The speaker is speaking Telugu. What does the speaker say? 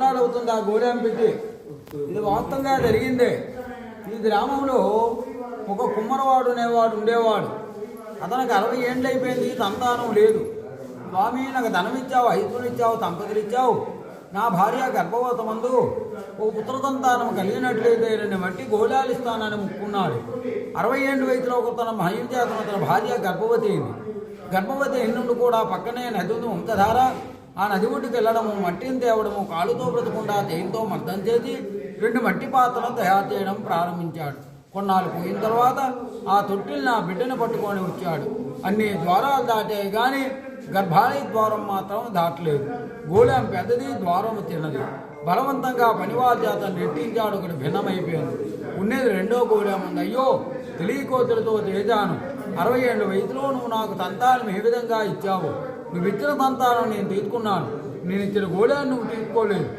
సంవత్సరాలు అవుతుంది ఆ గోళం పెట్టి. ఇది వాస్తవంగా జరిగిందే. ఈ గ్రామంలో ఒక కుమ్మరవాడు అనేవాడు ఉండేవాడు. అతనికి అరవై ఏండ్లు అయిపోయింది సంతానం లేదు. స్వామి నాకు ధనం ఇచ్చావు ఐదులు ఇచ్చావు సంపదలు ఇచ్చావు. నా భార్య గర్భవతమందు ఓ పుత్ర సంతానం కలిగినట్లయితే రెండు మట్టి గోళాలు ఇస్తానని ముక్కున్నాడు. అరవై ఏడు వయసులో ఒక తన మహిళ చేతను తన భార్య గర్భవతి అయింది. గర్భవతి ఎన్నుండి కూడా పక్కనే నది ఉంది వంకధార ఆ నది ఒడ్డుకు వెళ్ళడము మట్టిని తేవడము కాలుతో బ్రతకుండా తేలితో మర్దం చేసి రెండు మట్టి పాత్రలను తయారు చేయడం ప్రారంభించాడు. కొన్నాళ్ళు పోయిన తర్వాత ఆ తొట్టిని నా బిడ్డను పట్టుకొని వచ్చాడు. అన్ని ద్వారాలు దాటాయి కానీ గర్భాలయ ద్వారం మాత్రం దాటలేదు. గోళం పెద్దది ద్వారం తిన్నది. బలవంతంగా పనివారి చేత నెట్టించాడు ఒకటి భిన్నమైపోయింది ఉండేది రెండో గోళం ఉంది. అయ్యో తెలియకోతులతో తేజాను అరవై ఏళ్ళ వయసులో నువ్వు నాకు తంతాలను ఏ విధంగా ఇచ్చావు? నువ్వు ఇచ్చిన సంతానం నేను తీసుకున్నాను నేను ఇచ్చిన గోళాన్ని నువ్వు తీసుకోలేదు